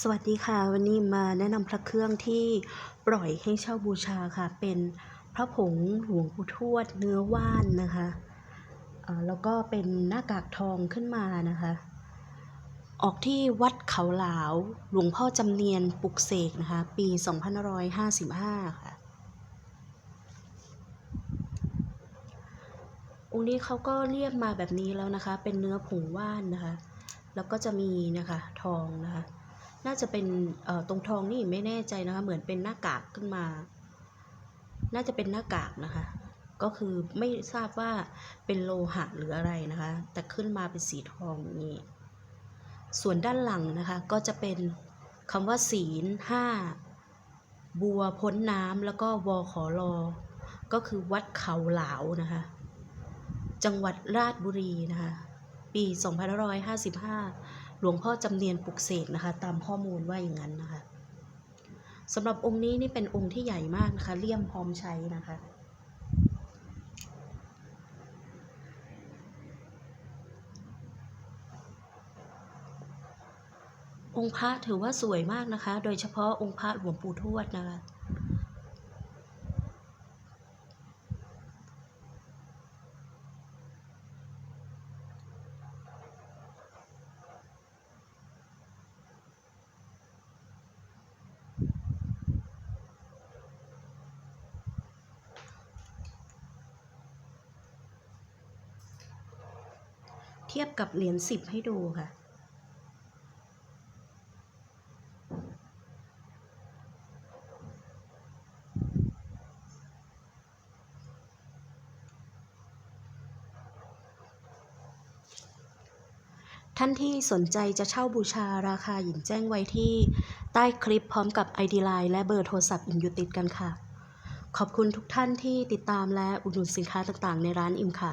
สวัสดีค่ะ วันนี้มาแนะนำพระเครื่องที่ปล่อยให้เช่าบูชาค่ะ เป็นพระผงหลวงปู่ทวดเนื้อว่านนะคะแล้วก็เป็นหน้ากากทองขึ้นมานะคะ ออกที่วัดเขาหลาวหลวงพ่อจำเนียนปุกเสกนะคะ ปี 2555 ค่ะ องค์นี้เขาก็เรียบมาแบบนี้แล้วนะคะ เป็นเนื้อผงว่านนะคะ แล้วก็จะมีนะคะทองนะคะ น่าจะเป็นตรงทองนี่ไม่แน่ใจนะคะ เหมือนเป็นหน้ากากขึ้นมา น่าจะเป็นหน้ากากนะคะ ก็คือไม่ทราบว่าเป็นโลหะหรืออะไรนะคะ แต่ขึ้นมาเป็นสีทองอย่างนี้ส่วนด้านหลังนะคะก็จะเป็นคำว่าศีลห้าบัวพ้นน้ำแล้วก็วอขอรอก็คือวัดเขาหลาวนะคะ จังหวัดราชบุรีนะคะ ปี 2555 หลวงพ่อจำเนียนปลุกเสกนะคะ ตามข้อมูลว่าอย่างนั้นนะคะสำหรับองค์นี้นี่เป็นองค์ที่ใหญ่มากนะคะเลี่ยมพร้อมใช้นะคะองค์พระถือว่าสวยมากนะคะ โดยเฉพาะองค์พระหลวงปู่ทวดนะคะ ทียบกับเหรียญสิบให้ดูค่ะ ท่านที่สนใจจะเช่าบูชาราคาหญิงแจ้งไว้ที่ใต้คลิปพร้อมกับ ID Line และเบอร์โทรศัพท์อิมอยู่ติดกันค่ะ ขอบคุณทุกท่านที่ติดตามและอุดหนุนสินค้าต่างๆ ในร้านอิมค่ะ